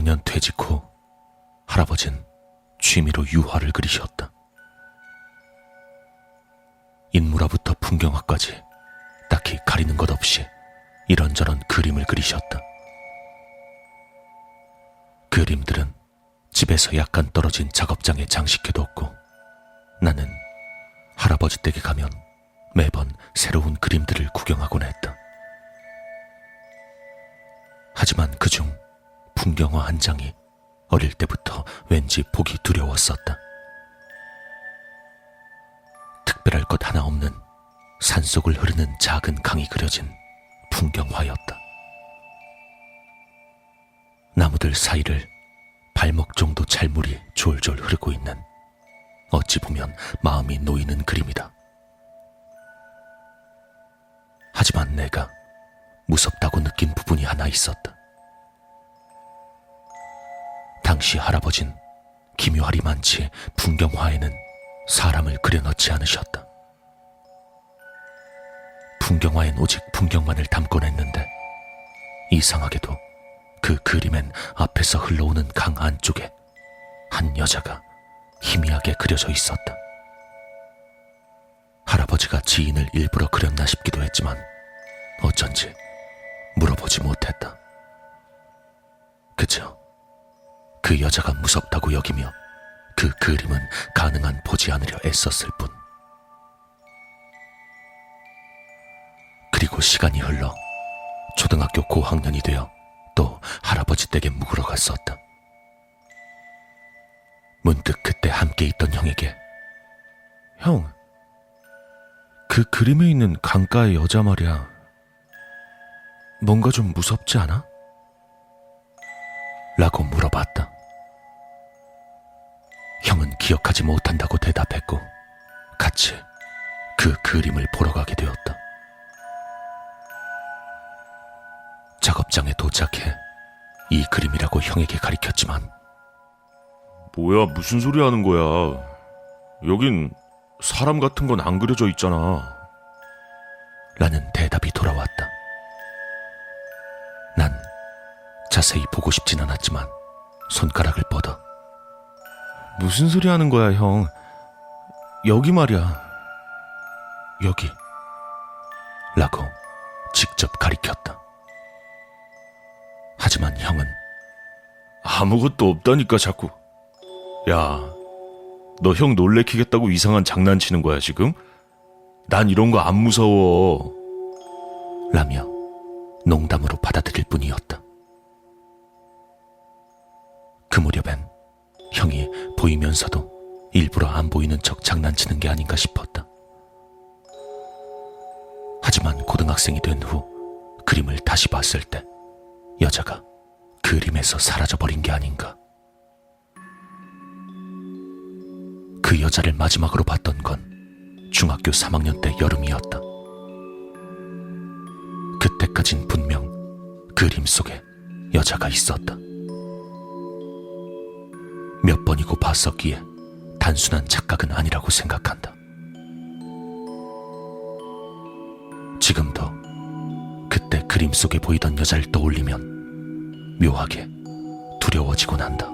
정년 퇴직 후 할아버진 취미로 유화를 그리셨다. 인물화부터 풍경화까지 딱히 가리는 것 없이 이런저런 그림을 그리셨다. 그림들은 집에서 약간 떨어진 작업장에 장식해뒀고 나는 할아버지 댁에 가면 매번 새로운 그림들을 구경하곤 했다. 하지만 그중 풍경화 한 장이 어릴 때부터 왠지 보기 두려웠었다. 특별할 것 하나 없는 산속을 흐르는 작은 강이 그려진 풍경화였다. 나무들 사이를 발목 정도 찰물이 졸졸 흐르고 있는 어찌 보면 마음이 놓이는 그림이다. 하지만 내가 무섭다고 느낀 부분이 하나 있었다. 당시 할아버진 기묘하리만치 풍경화에는 사람을 그려넣지 않으셨다. 풍경화엔 오직 풍경만을 담곤 했는데 이상하게도 그 그림엔 앞에서 흘러오는 강 안쪽에 한 여자가 희미하게 그려져 있었다. 할아버지가 지인을 일부러 그렸나 싶기도 했지만 어쩐지 물어보지 못했다. 그저 그 여자가 무섭다고 여기며 그 그림은 가능한 보지 않으려 애썼을 뿐. 그리고 시간이 흘러 초등학교 고학년이 되어 또 할아버지 댁에 묵으러 갔었다. 문득 그때 함께 있던 형에게 형, 그 그림에 있는 강가의 여자 말이야. 뭔가 좀 무섭지 않아? 라고 물어봤다. 기억하지 못한다고 대답했고, 같이 그 그림을 보러 가게 되었다. 작업장에 도착해 이 그림이라고 형에게 가리켰지만, 뭐야, 무슨 소리 하는 거야? 여긴 사람 같은 건 안 그려져 있잖아. 라는 대답이 돌아왔다. 난 자세히 보고 싶진 않았지만 손가락을 뻗어 무슨 소리 하는 거야, 형? 여기 말이야. 여기 라고 직접 가리켰다. 하지만 형은 아무것도 없다니까, 자꾸. 야, 너 형 놀래키겠다고 이상한 장난치는 거야, 지금? 난 이런 거 안 무서워. 라며 농담으로 받아들일 뿐이었다. 그 무렵엔 형이 보이면서도 일부러 안 보이는 척 장난치는 게 아닌가 싶었다. 하지만 고등학생이 된 후 그림을 다시 봤을 때 여자가 그림에서 사라져버린 게 아닌가. 그 여자를 마지막으로 봤던 건 중학교 3학년 때 여름이었다. 그때까진 분명 그림 속에 여자가 있었다. 몇 번이고 봤었기에 단순한 착각은 아니라고 생각한다. 지금도 그때 그림 속에 보이던 여자를 떠올리면 묘하게 두려워지곤 한다.